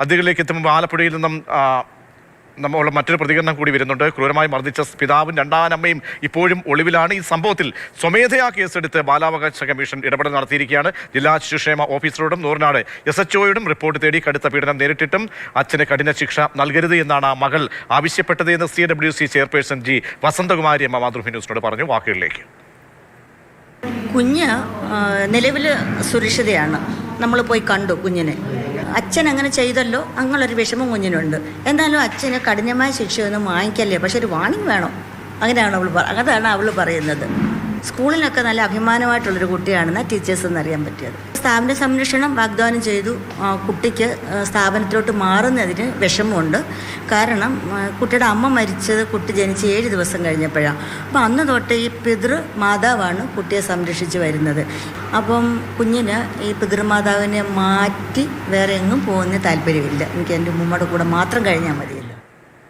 അതിലേക്ക് എത്തുമ്പോൾ ആലപ്പുഴയിൽ നിന്നും നമ്മളുള്ള മറ്റൊരു പ്രതികരണം കൂടി വരുന്നുണ്ട്. ക്രൂരമായി മർദ്ദിച്ച പിതാവും രണ്ടാനമ്മയും ഇപ്പോഴും ഒളിവിലാണ്. ഈ സംഭവത്തിൽ സ്വമേധയാ കേസെടുത്ത് ബാലാവകാശ കമ്മീഷൻ ഇടപെടൽ നടത്തിയിരിക്കുകയാണ്. ജില്ലാ ശിശുക്ഷേമ ഓഫീസറോടും നൂറിനാട് എസ് എച്ച് ഒയോടും റിപ്പോർട്ട് തേടി കടുത്ത പീഡനം നേരിട്ടിട്ടും അച്ഛന് കഠിന ശിക്ഷ നൽകരുത് എന്നാണ് ആ മകൾ ആവശ്യപ്പെട്ടത് എന്ന് C W C chairperson G Vasanthakumari അമ്മ മാതൃഭൂമി ന്യൂസിനോട് പറഞ്ഞു. വാക്കുകളിലേക്ക്. കുഞ്ഞ് നിലവിൽ സുരക്ഷിതയാണ്. നമ്മൾ പോയി കണ്ടു കുഞ്ഞിനെ. അച്ഛൻ അങ്ങനെ ചെയ്തല്ലോ അങ്ങനൊരു വിഷമം കുഞ്ഞിനുണ്ട്. എന്നാലും അച്ഛന് കഠിനമായ ശിക്ഷയൊന്നും വാങ്ങിക്കല്ലേ പക്ഷെ ഒരു വാണിംഗ് വേണം. അങ്ങനെയാണ് അവൾ അതാണ് അവൾ പറയുന്നത്. സ്കൂളിലൊക്കെ നല്ല അഭിമാനമായിട്ടുള്ളൊരു കുട്ടിയാണെന്ന് ടീച്ചേഴ്സ് എന്നറിയാൻ പറ്റിയത്. സ്ഥാപന സംരക്ഷണം വാഗ്ദാനം ചെയ്തു. കുട്ടിക്ക് സ്ഥാപനത്തിലോട്ട് മാറുന്നതിന് വിഷമമുണ്ട്. കാരണം കുട്ടിയുടെ അമ്മ മരിച്ചത് കുട്ടി ജനിച്ച് ഏഴ് ദിവസം കഴിഞ്ഞപ്പോഴാണ് അപ്പോൾ അന്ന് തൊട്ട് ഈ പിതൃ മാതാവാണ് കുട്ടിയെ സംരക്ഷിച്ച് വരുന്നത്. അപ്പം കുഞ്ഞിന് ഈ പിതൃമാതാവിനെ മാറ്റി വേറെ എങ്ങും പോകുന്ന താല്പര്യമില്ല. എനിക്ക് എന്റെ ഉമ്മയുടെ കൂടെ മാത്രം കഴിഞ്ഞാൽ മതി.